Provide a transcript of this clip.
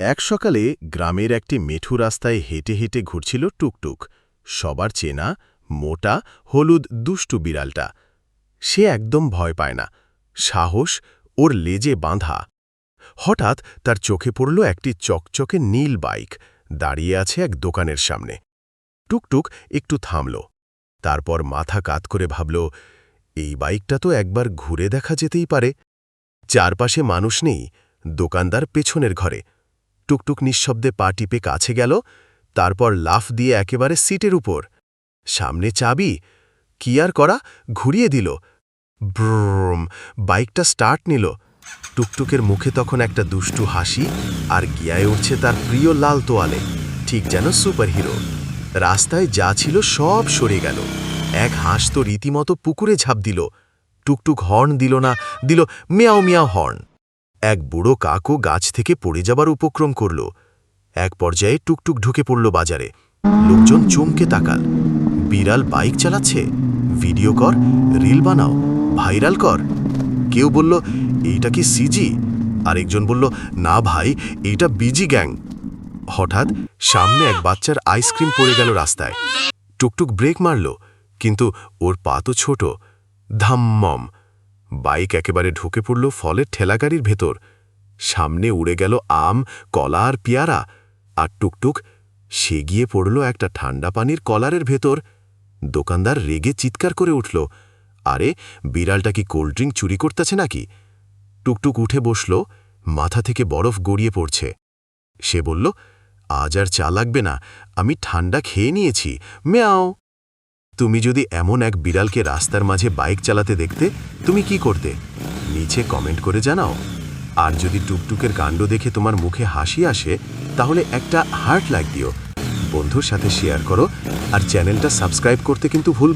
এক সকালে গ্রামের একটি মেঠু রাস্তায় হেঁটে হেঁটে ঘুরছিল টুকটুক। সবার চেনা, মোটা, হলুদ, দুষ্টু বিড়ালটা। সে একদম ভয় পায় না। সাহস, ওর লেজে বাঁধা। হঠাৎ তার চোখে পড়ল একটি চকচকে নীল বাইক। দাঁড়িয়ে আছে এক দোকানের সামনে। টুকটুক একটু থামল। তারপর মাথা কাত করে ভাবল, এই বাইকটা তো একবার ঘুরে দেখা যেতেই পারে। চারপাশে মানুষ নেই, দোকানদার পেছনের ঘরে। টুকটুক নিঃশব্দে পা টিপে কাছে গেল, তারপর লাফ দিয়ে একেবারে সিটের উপর। সামনে চাবি, কি আর করা, ঘুরিয়ে দিল। ব্রম, বাইকটা স্টার্ট নিল। টুকটুকের মুখে তখন একটা দুষ্টু হাসি, আর গিয়ায় উঠছে তার প্রিয় লাল তোয়ালে, ঠিক যেন সুপারহিরো। রাস্তায় যা ছিল সব সরে গেল। এক হাঁস তো রীতিমতো পুকুরে ঝাঁপ দিল। টুকটুক হর্ন দিল না, দিল, মিয়াও মিয়াও হর্ন। এক বুড়ো কাকও গাছ থেকে পড়ে যাবার উপক্রম করল। এক পর্যায়ে টুকটুক ঢুকে পড়ল বাজারে। লোকজন চমকে তাকাল। বিড়াল বাইক চালাচ্ছে? ভিডিও কর, রিল বানাও, ভাইরাল কর। কেউ বলল, এইটা কি সিজি? আরেকজন বলল, না ভাই, এইটা বিজি গ্যাং। হঠাৎ সামনে এক বাচ্চার আইসক্রিম পড়ে গেল রাস্তায়। টুকটুক ব্রেক মারল, কিন্তু ওর পা তো ছোট। ধাম্মম! বাইক একেবারে ঢুকে পড়ল ফলের ঠেলাগাড়ির ভেতর। সামনে উড়ে গেল আম, কলা আর পেয়ারা। আর টুকটুক সে গিয়ে পড়ল একটা ঠান্ডা পানির কলারের ভেতর। দোকানদার রেগে চিৎকার করে উঠল, আরে, বিড়ালটা কি কোল্ড ড্রিঙ্ক চুরি করতেছে নাকি? টুকটুক উঠে বসল, মাথা থেকে বরফ গড়িয়ে পড়ছে। সে বলল, আজ আর চা লাগবে না, আমি ঠান্ডা খেয়ে নিয়েছি, মেয়াও। তুমি যদি এমন এক বিড়ালকে রাস্তার মাঝে বাইক চালাতে দেখতে, তুমি কি করতে? নিচে কমেন্ট করে জানাও। আর যদি টুকটুকের কাণ্ড দেখে তোমার মুখে হাসি আসে, তাহলে একটা হার্ট লাইক দিও। বন্ধুর সাথে শেয়ার করো, আর চ্যানেলটা সাবস্ক্রাইব করতে কিন্তু ভুল